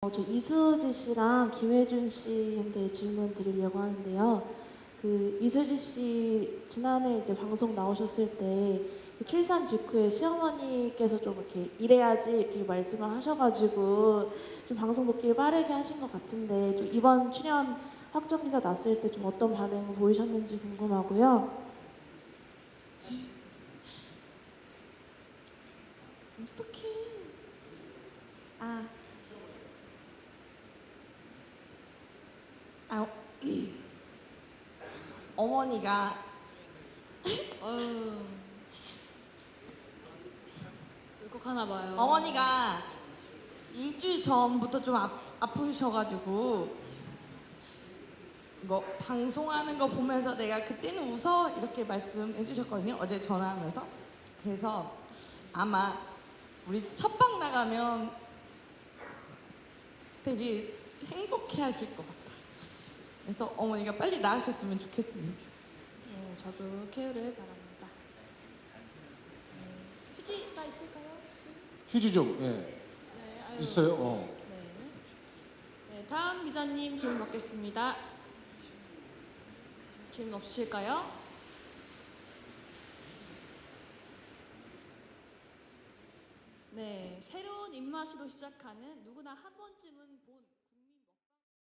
어, 저 이수지 씨랑 김혜준 씨한테 질문 드리려고 하는데요. 그 이수지 씨 지난해 이제 방송 나오셨을 때그 출산 직후에 시어머니께서 좀 이렇게 이래야지 이렇게 말씀을 하셔가지고 좀 방송 복귀를 빠르게 하신 것 같은데 좀 이번 출연 확정 기사 났을 때 좀 어떤 반응 보이셨는지 궁금하고요. 어떡해. 아, 아, 어머니가 어휴. 울컥하나 봐요. 어머니가 일주일 전부터 좀 아, 아프셔가지고 이거 방송하는 거 보면서 내가 그때는 웃어 이렇게 말씀해 주셨거든요 어제 전화하면서 그래서 아마 우리 첫방 나가면 되게 행복해 하실 것 같아 그래서 어머니가 빨리 나으셨으면 좋겠습니다 네, 저도 쾌유를 바랍니다. 네, 휴지가 있을까요? 휴지 좀 예. 네, 아유. 있어요. 어. 네. 네, 다음 기자님 질문 받겠습니다. 질문 없으실까요? 네, 새로운 입맛으로 시작하는 누구나 한 번쯤은 본